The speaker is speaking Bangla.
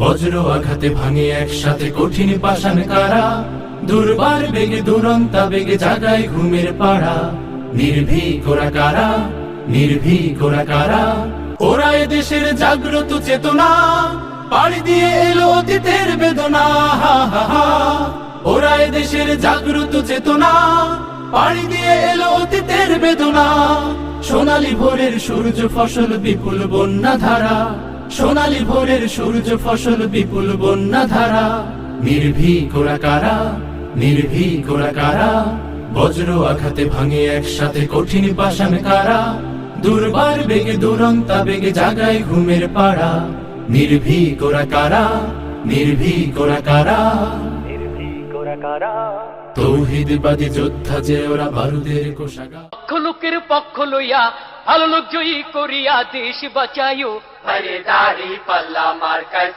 বজ্র আঘাতে ভাঙে একসাথে কঠিন পাষাণ কারা? দুর্বার বেগে দুরন্তা বেগে জাগায় ঘুমের পাড়া। নির্ভীক ওরা কারা? নির্ভীক ওরা কারা? ওরা দেশের জাগ্রত চেতনা। পাড়ি দিয়ে এলো অতীতের বেদনা। ওরা দেশের জাগ্রত চেতনা। পাড়ি দিয়ে এলো অতীতের বেদনা। সোনালী ভোরের সূর্য ফসল বিপুল বন্যা ধারা সোনালী ভোরের সূর্য ফসল বিপুল বন্যা ধারা। নির্ভীক ওরা কারা? নির্ভীক ওরা কারা? বজ্র আঘাতে ভাঙে একসাথে কঠিন পাষাণ কারা? দুর্বার বেগে দুরন্তা বেগে জাগায় ঘুমের পাড়া। নির্ভীক ওরা কারা? নির্ভীক ওরা কারা? তৌহিদবাদী যোদ্ধা যে ওরা বারুদের কোষাগা পক্ষ লোকের পক্ষ লইয়া ভালো লোক জয়ী করিয়া দেশ বাঁচাইও। হরে দাড়ি পাল্লা মার্কায়